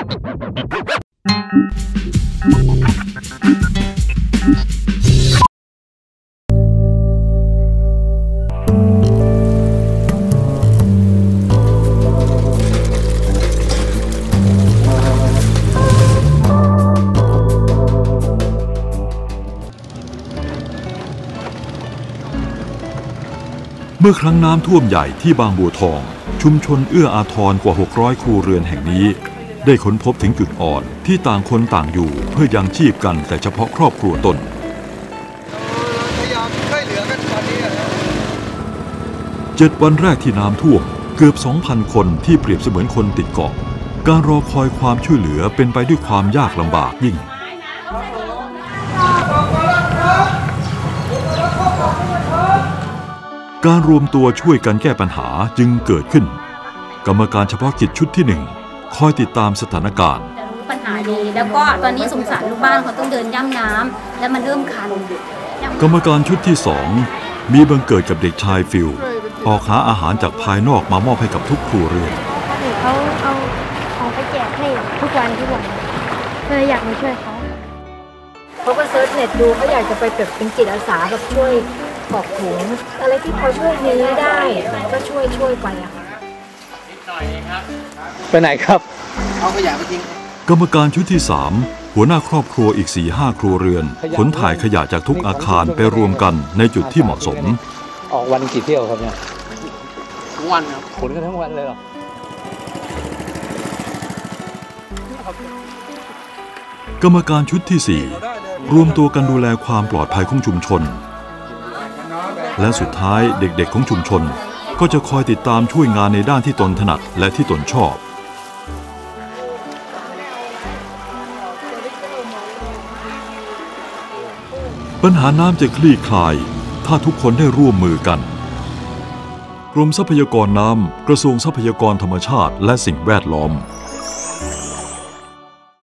เมื่อครั้งน้ำท่วมใหญ่ที่บางบัวทอง ชุมชนเอื้ออาทรกว่า 600 ครัวเรือนแห่งนี้ ได้ค้นพบถึงจุดอ่อนที่ต่างคนต่างอยู่เพื่อยังชีพกันแต่เฉพาะครอบครัวตน พยายามช่วยเหลือกันตอนนี้นะเจ็ดวันแรกที่น้ำท่วมเกือบ 2,000 คนที่เปรียบเสมือนคนติดเกาะ การรอคอยความช่วยเหลือเป็นไปด้วยความยากลำบากยิ่ง การรวมตัวช่วยกันแก้ปัญหาจึงเกิดขึ้น กรรมการเฉพาะกิจชุดที่หนึ่ง อยติดตามสถานการณ์ จะรู้ปัญหาดีแล้วก็ตอนนี้สงสารลูกบ้านเขาต้องเดินย่ำน้ำแล้วมันเริ่มคันย่ำกรรมการชุดที่สองมีบังเกิดกับเด็กชายฟิลออกหาอาหารจากภายนอกมามอบให้กับทุกครัวเรือนเขาเอาของไปแจกให้ทุกวันทุกวันเลยอยากมาช่วยเขาเขาก็เซิร์ชเน็ตดูเขาอยากจะไปแบบเป็นจิตอาสาแบบช่วยกรอกถุงอะไรที่เขาช่วยนี้ได้ก็ช่วยช่วยไปอะค่ะ ไปไหนครับ เอาขยะไปทิ้งกรรมการชุดที่สามหัวหน้าครอบครัวอีก4ี่ห้าครัวเรือน ขนถ่ายขยะจากทุกอาคารไปรวมกันในจุดที่เหมาะสม ออกวันกี่เที่ยวครับเนี่ยทุกวันครับขนกันทั้งวันเลยเหรอกรรมการชุดที่ 4 รวมตัวกันดูแลความปลอดภัยของชุมชน และสุดท้ายเด็กๆของชุมชน ก็จะคอยติดตามช่วยงานในด้านที่ตนถนัดและที่ตนชอบ ปัญหาน้ำจะคลี่คลาย ถ้าทุกคนได้ร่วมมือกัน กรมทรัพยากรน้ำกระทรวงทรัพยากรธรรมชาติและสิ่งแวดล้อม